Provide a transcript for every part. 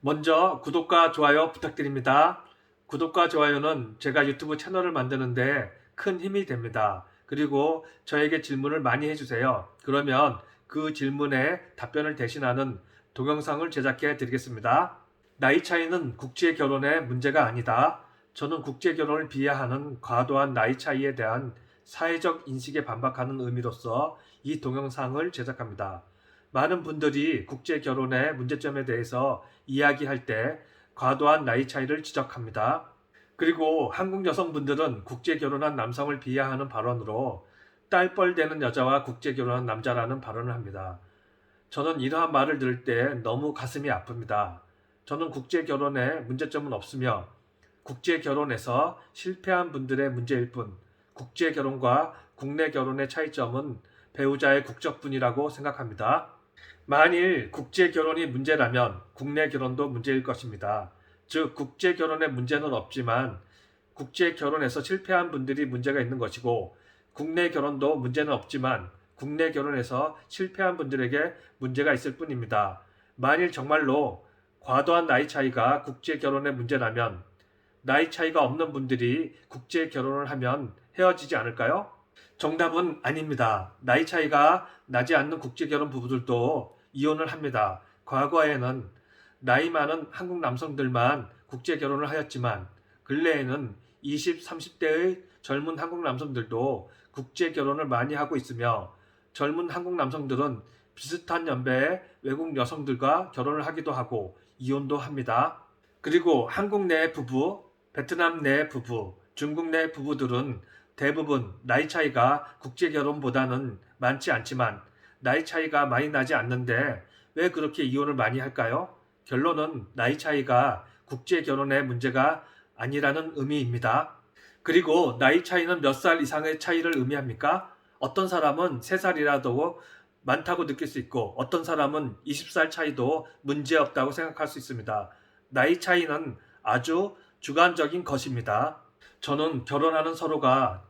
먼저 구독과 좋아요 부탁드립니다. 구독과 좋아요는 제가 유튜브 채널을 만드는데 큰 힘이 됩니다. 그리고 저에게 질문을 많이 해주세요. 그러면 그 질문에 답변을 대신하는 동영상을 제작해 드리겠습니다. 나이 차이는 국제 결혼의 문제가 아니다. 저는 국제 결혼을 비하하는 과도한 나이 차이에 대한 사회적 인식에 반박하는 의미로서 이 동영상을 제작합니다. 많은 분들이 국제 결혼의 문제점에 대해서 이야기할 때 과도한 나이 차이를 지적합니다. 그리고 한국 여성분들은 국제 결혼한 남성을 비하하는 발언으로 딸뻘 되는 여자와 국제 결혼한 남자라는 발언을 합니다. 저는 이러한 말을 들을 때 너무 가슴이 아픕니다. 저는 국제 결혼에 문제점은 없으며 국제 결혼에서 실패한 분들의 문제일 뿐 국제 결혼과 국내 결혼의 차이점은 배우자의 국적뿐이라고 생각합니다. 만일 국제 결혼이 문제라면 국내 결혼도 문제일 것입니다. 즉 국제 결혼의 문제는 없지만 국제 결혼에서 실패한 분들이 문제가 있는 것이고 국내 결혼도 문제는 없지만 국내 결혼에서 실패한 분들에게 문제가 있을 뿐입니다. 만일 정말로 과도한 나이 차이가 국제 결혼의 문제라면 나이 차이가 없는 분들이 국제 결혼을 하면 헤어지지 않을까요? 정답은 아닙니다. 나이 차이가 나지 않는 국제 결혼 부부들도 이혼을 합니다. 과거에는 나이 많은 한국 남성들만 국제 결혼을 하였지만 근래에는 20, 30대의 젊은 한국 남성들도 국제 결혼을 많이 하고 있으며 젊은 한국 남성들은 비슷한 연배의 외국 여성들과 결혼을 하기도 하고 이혼도 합니다. 그리고 한국 내 부부, 베트남 내 부부, 중국 내 부부들은 대부분 나이 차이가 국제 결혼보다는 많지 않지만 나이 차이가 많이 나지 않는데 왜 그렇게 이혼을 많이 할까요? 결론은 나이 차이가 국제 결혼의 문제가 아니라는 의미입니다. 그리고 나이 차이는 몇 살 이상의 차이를 의미합니까? 어떤 사람은 3살이라도 많다고 느낄 수 있고 어떤 사람은 20살 차이도 문제 없다고 생각할 수 있습니다. 나이 차이는 아주 주관적인 것입니다. 저는 결혼하는 서로가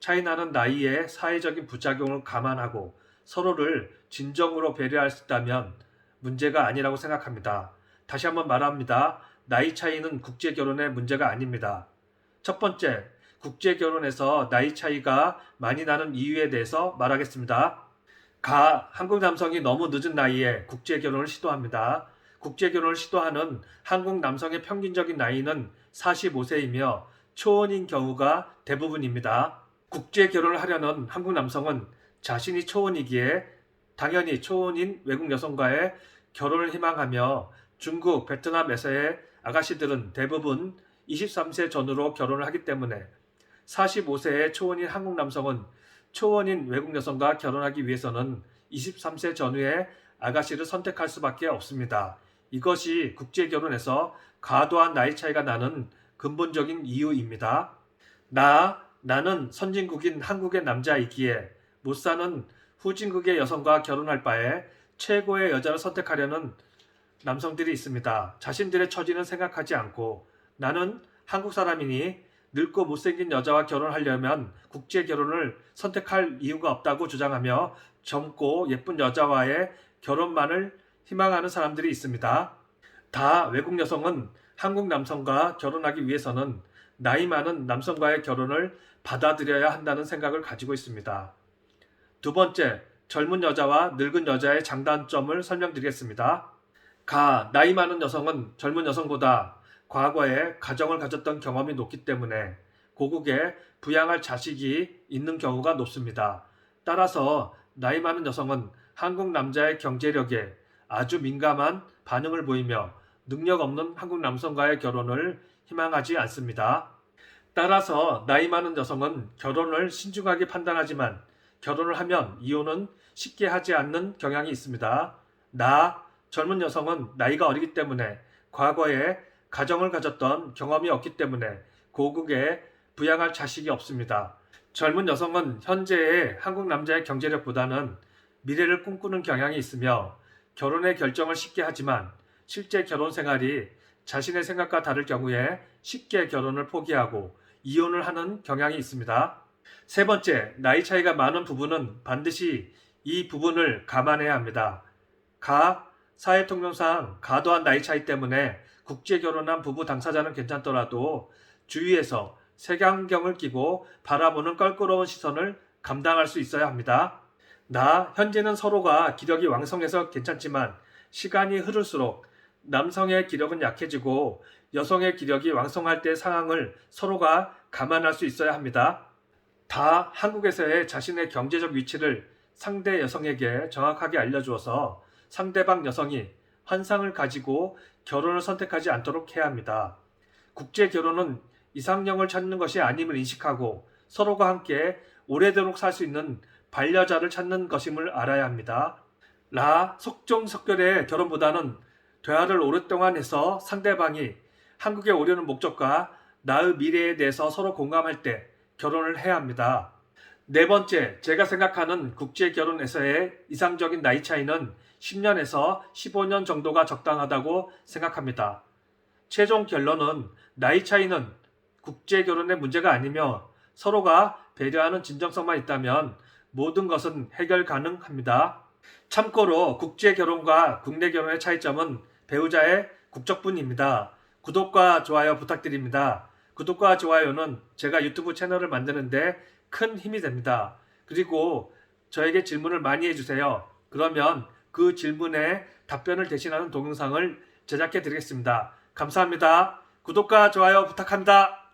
차이 나는 나이의 사회적인 부작용을 감안하고 서로를 진정으로 배려할 수 있다면 문제가 아니라고 생각합니다. 다시 한번 말합니다. 나이 차이는 국제 결혼의 문제가 아닙니다. 첫 번째, 국제 결혼에서 나이 차이가 많이 나는 이유에 대해서 말하겠습니다. 가, 한국 남성이 너무 늦은 나이에 국제 결혼을 시도합니다. 국제 결혼을 시도하는 한국 남성의 평균적인 나이는 45세이며 초혼인 경우가 대부분입니다. 국제 결혼을 하려는 한국 남성은 자신이 초혼이기에 당연히 초혼인 외국 여성과의 결혼을 희망하며 중국, 베트남에서의 아가씨들은 대부분 23세 전후로 결혼을 하기 때문에 45세의 초혼인 한국 남성은 초혼인 외국 여성과 결혼하기 위해서는 23세 전후의 아가씨를 선택할 수밖에 없습니다. 이것이 국제 결혼에서 과도한 나이 차이가 나는 근본적인 이유입니다. 나, 나는 선진국인 한국의 남자이기에 못 사는 후진국의 여성과 결혼할 바에 최고의 여자를 선택하려는 남성들이 있습니다. 자신들의 처지는 생각하지 않고 나는 한국 사람이니 늙고 못생긴 여자와 결혼하려면 국제 결혼을 선택할 이유가 없다고 주장하며 젊고 예쁜 여자와의 결혼만을 희망하는 사람들이 있습니다. 다 외국 여성은 한국 남성과 결혼하기 위해서는 나이 많은 남성과의 결혼을 받아들여야 한다는 생각을 가지고 있습니다. 두 번째, 젊은 여자와 늙은 여자의 장단점을 설명드리겠습니다. 가, 나이 많은 여성은 젊은 여성보다 과거에 가정을 가졌던 경험이 높기 때문에 고국에 부양할 자식이 있는 경우가 높습니다. 따라서 나이 많은 여성은 한국 남자의 경제력에 아주 민감한 반응을 보이며 능력 없는 한국 남성과의 결혼을 희망하지 않습니다. 따라서 나이 많은 여성은 결혼을 신중하게 판단하지만 결혼을 하면 이혼은 쉽게 하지 않는 경향이 있습니다. 나, 젊은 여성은 나이가 어리기 때문에 과거에 가정을 가졌던 경험이 없기 때문에 고국에 부양할 자식이 없습니다. 젊은 여성은 현재의 한국 남자의 경제력보다는 미래를 꿈꾸는 경향이 있으며 결혼의 결정을 쉽게 하지만 실제 결혼 생활이 자신의 생각과 다를 경우에 쉽게 결혼을 포기하고 이혼을 하는 경향이 있습니다. 세 번째, 나이 차이가 많은 부부는 반드시 이 부분을 감안해야 합니다. 가, 사회 통념상 과도한 나이 차이 때문에 국제 결혼한 부부 당사자는 괜찮더라도 주위에서 색안경을 끼고 바라보는 껄끄러운 시선을 감당할 수 있어야 합니다. 나 현재는 서로가 기력이 왕성해서 괜찮지만 시간이 흐를수록 남성의 기력은 약해지고 여성의 기력이 왕성할 때 상황을 서로가 감안할 수 있어야 합니다. 다 한국에서의 자신의 경제적 위치를 상대 여성에게 정확하게 알려주어서 상대방 여성이 환상을 가지고 결혼을 선택하지 않도록 해야 합니다. 국제 결혼은 이상형을 찾는 것이 아님을 인식하고 서로가 함께 오래도록 살 수 있는 반려자를 찾는 것임을 알아야 합니다. 라 속종속결의 결혼보다는 대화를 오랫동안 해서 상대방이 한국에 오려는 목적과 나의 미래에 대해서 서로 공감할 때 결혼을 해야 합니다. 네 번째, 제가 생각하는 국제 결혼에서의 이상적인 나이 차이는 10년에서 15년 정도가 적당하다고 생각합니다. 최종 결론은 나이 차이는 국제 결혼의 문제가 아니며 서로가 배려하는 진정성만 있다면 모든 것은 해결 가능합니다. 참고로 국제 결혼과 국내 결혼의 차이점은 배우자의 국적뿐입니다. 구독과 좋아요 부탁드립니다. 구독과 좋아요는 제가 유튜브 채널을 만드는데 큰 힘이 됩니다. 그리고 저에게 질문을 많이 해주세요. 그러면 그 질문에 답변을 대신하는 동영상을 제작해 드리겠습니다. 감사합니다. 구독과 좋아요 부탁합니다.